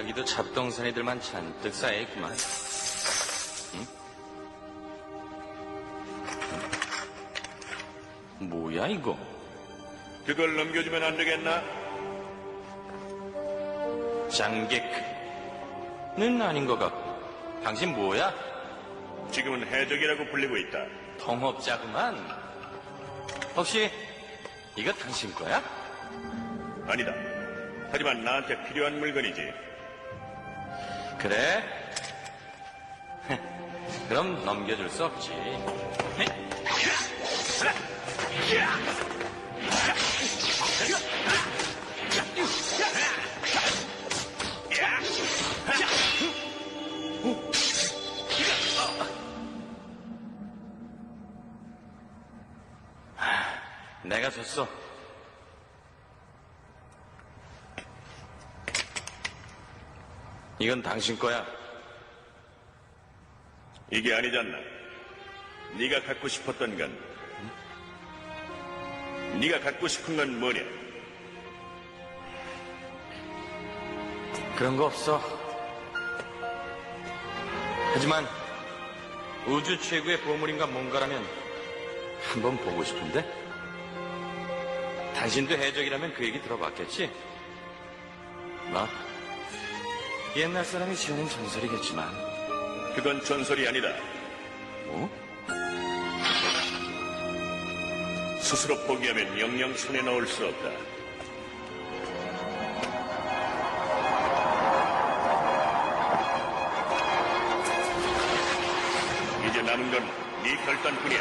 여기도 잡동사니들만 잔뜩 쌓여있구만. 응? 뭐야, 이거? 그걸 넘겨주면 안 되겠나? 장객는 아닌 것 같고. 당신 뭐야? 지금은 해적이라고 불리고 있다. 동업자구만. 혹시 이거 당신 거야? 아니다. 하지만 나한테 필요한 물건이지. 그래? 그럼 넘겨줄 수 없지. 내가 졌어. 이건 당신 거야. 이게 아니잖나. 네가 갖고 싶었던 건 네가 갖고 싶은 건 뭐냐? 그런 거 없어. 하지만 우주 최고의 보물인가 뭔가라면 한번 보고 싶은데? 당신도 해적이라면 그 얘기 들어봤겠지? 뭐, 옛날 사람이 지어낸 전설이겠지만, 그건 전설이 아니다. 뭐? 스스로 포기하면 영영 손에 넣을 수 없다. 이제 남은 건 네 결단뿐이야.